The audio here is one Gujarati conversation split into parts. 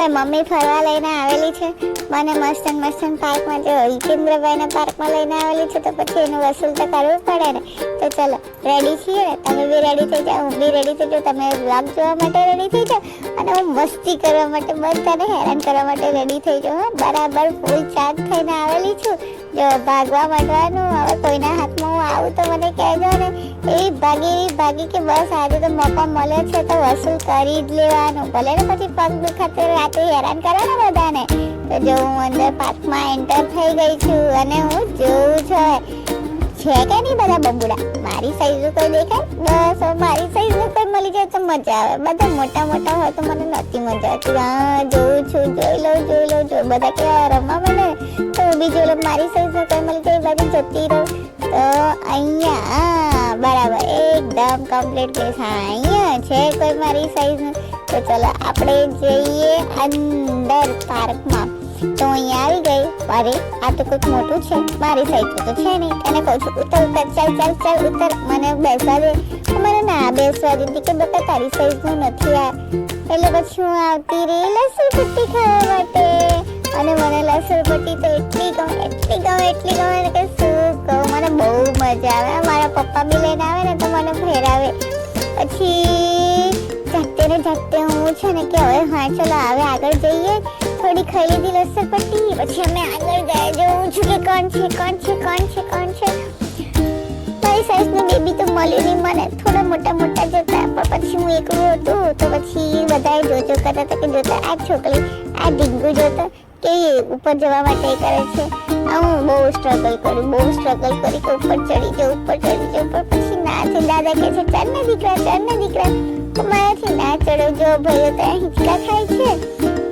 હવે મમ્મી ફરવા લઈને આવેલી છે. મને મસ્ત મસ્ત પાર્કમાં જો હિતેન્દ્રભાઈને પાર્કમાં લઈને આવેલી છે, તો પછી એનું વસૂલ તો કરવું પડે ને. તો ચલો રેડી છીએ ને? તમે બી રેડી થઈ જાઓ, હું બી રેડી થઈ જાઉં. તમે બ્લોગ જોવા માટે રેડી થઈ જાઓ. અને હું મસ્તી કરવા માટે બધાને હેરાન કરવા માટે રેડી થઈ જાઉં બરાબર ફૂલ ચાર્જ થઈને આવેલી છું. જો ભાગવા માંડવાનું હવે કોઈના હાથમાં હું આવું તો મને કહેજો ને એવી ભાગી ભાગી કે બસ આજે તો મોકો મળ્યો છે તો વસૂલ કરી જ લેવાનું. ભલે ને પછી પગ દુખાતે રાતે હેરાન કરે ને બધાને. તો જો હું અંદર પાર્કમાં એન્ટર થઈ ગઈ છું અને હું જોઉં છું. છે કે નહીં બધા બબુડા? મારી સાઈઝ કોઈ દેખાય બસ મારી સાઈઝ કોઈ મળી જાય તો મજા આવે. બધા મોટા મોટા હોય તો મને નથી મજા આવતી. હા, જોઉં છું, જોઈ લઉં જોઈ લઉં જો બધા કેવા મારી કોઈ મળી એ બાજુ જતી રહું. તો અહીંયા બરાબર, એકદમ કમ્પ્લીટ પ્લેસ હા, અહીંયા છે કોઈ મારી સાઈઝ તો ચલો, આપણે જઈએ અંદર પાર્કમાં તો અહીંયા આવી ગઈ. અરે, આ તો કોઈક મોટું છે. મારી સાઈડ તો છે નહીં. એને કહું છું, ઉતર ઉતર, ચાલ ચાલ ચાલ, ઉતર. મને બેસવા દે. મને ના બેસવા દીધી કે બકા તારી સાઈઝનું નથી આ. એટલે પછી હું આવતી રહી લસણ પટ્ટી ખાવા માટે. અને મને લસણપટ્ટી તો એટલી ગમે એટલી ગમે એટલી ગમે કે શું કહું? મને બહુ મજા આવે. મારા પપ્પા બી લઈને આવે ને તો મને ફેરાવે પછી જાતે ને જાતે હું છે ને કે હવે હા, ચલો હવે આગળ જઈએ. થોડી ખાઈ લીધી લસણ પછી અમે આગળ જાય. જોઉં છું કે કોણ છે કોણ છે કોણ છે કોણ છે? મારી સાઈઝનું બેબી તો મળ્યું નહીં મને. થોડા મોટા મોટા જોતા. પણ પછી હું એકલું હતું તો પછી બધાએ જોજો કરતા હતા કે જોતા, આ છોકરી, આ ડીંગુ જોતો. કે ઉપર જવા માટે કરે છે? હું બહુ સ્ટ્રગલ કર્યું બહુ સ્ટ્રગલ કરી કે ઉપર ચડી જાઉં, ઉપર ચડી જાઉં, પણ પછી ના છે દાદા કહે છે, ચાલ ને દીકરા, ચાલ ને દીકરા. તો મારાથી ના ચડો જો ભાઈઓ ત્યાં હિંચકા ખાય છે?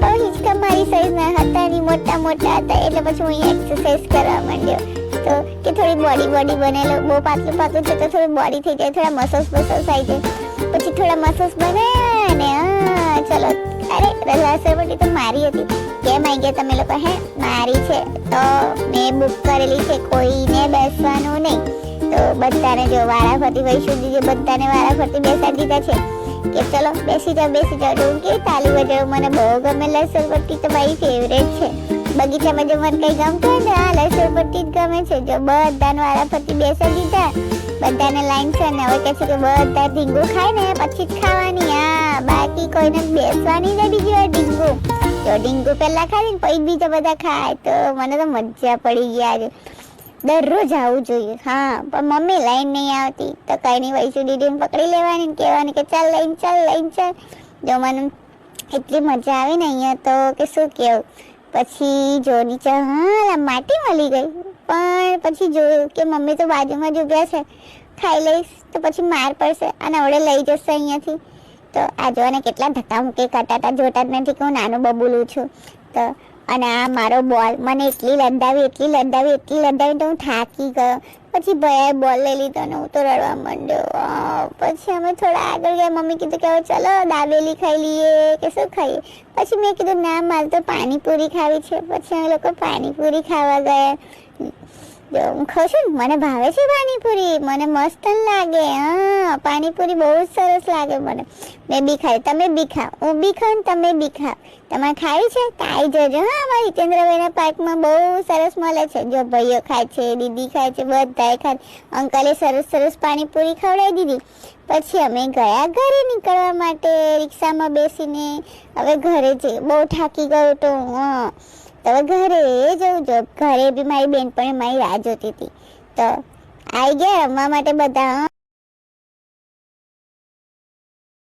પણ હિંચકા મારી સાઈઝના હતા નહીં મોટા મોટા હતા, એટલે પછી હું એક્સરસાઇઝ કરવા માંડ્યો. તો કે થોડી બોડી બોડી બનેલો, બહુ પાતળું પાતળું છે, તો થોડી બોડી થઈ જાય, થોડા મસલ્સ મસલ્સ આવી જાય. પછી થોડા મસલ્સ બને અને હા રલાસરવટી તો મારી હતી. કેમ આવી તમે લોકો, હે? મારી છે તો મેં બુક કરેલી છે, કોઈને બેસવાનું નહીં. તો બધાને જો વારા ફરતી સુધી જે બધાને વારા ફરતી બેસાડી દીધા છે, કે ચલો બેસી જાઓ બેસી જાઓ. હું કે તાલી બજાવ મને બહુ ગમે લસરપટ્ટી તો મારી ફેવરેટ છે. બગીચામાં જો મને કંઈ ગમતું હોય ને, આ લસરપટ્ટી જ ગમે છે. જો બધાને વારા ફરતી બેસી દીધા, બધાને લાઈન છે ને, હવે કહે છે કે બધા ધીંગું ખાય ને, પછી જ ખાવાની. હા, બાકી કોઈને બેસવાની જ બીજી વાર ઢીંગુ પહેલા ખાય ને પછી બીજા બધા ખાય તો મને તો મજા પડી ગયા આજે. દરરોજ આવવું જોઈએ. હા, પણ મમ્મી લાઈન નહીં આવતી. તો કઈ નહીં વૈસુ દીદીને પકડી લેવાની કહેવાની કે ચાલ લઈને ચાલ લઈને, ચાલ. જો મને એટલી મજા આવી ને અહીંયા તો કે શું કહેવું પછી જો નીચે, હા, માટી મળી ગઈ. પણ પછી જોયું કે મમ્મી તો બાજુમાં જ ઊભ્યા છે. ખાઈ લઈશ તો પછી માર પડશે અને આવડે લઈ જશે અહીંયાથી. તો આ જોવાને કેટલા ધક્કા મૂકે હતા જોતા જ નથી કે હું નાનું બબુલું છું. તો અને આ મારો બોલ, મને એટલી લંદાવી એટલી લંદાવી એટલી લંદાવી તો હું થાકી ગયો. પછી ભયાએ બોલ લઈ લીધો અને હું તો રડવા માંડ્યો. પછી અમે થોડા આગળ ગયા. મમ્મી કીધું કે હવે ચલો દાબેલી ખાઈ લઈએ કે શું ખાઈએ? પછી મેં કીધું, ના, મારે તો પાણીપુરી ખાવી છે. પછી અમે લોકો પાણીપુરી ખાવા ગયા. જો ખાઉં છું મને ભાવે છે પાણીપુરી. મને મસ્ત લાગે. હા, પાણીપુરી બહુ જ સરસ લાગે મને. મેં બી ખાઈ. તમે બી ખાઓ. હું બી ખાઉં તમે બી ખાઓ. તમારે ખાવી છે? તો આવી જજો. હા, અમારા હિતેન્દ્રભાઈના પાર્કમાં બહુ સરસ મળે છે. જો ભાઈઓ ખાય છે, દીદી ખાય છે બધાએ ખાય. અંકલે સરસ સરસ પાણીપુરી ખવડાવી દીધી. પછી અમે ગયા ઘરે નીકળવા માટે રિક્ષામાં બેસીને. હવે ઘરે જઈએ બહુ થાકી ગયો તો હા. તો ઘરે જવું જો ઘરે બી મારી બેનપણી મારી રાહ જોતી હતી તો આવી ગયા રમવા માટે બધા.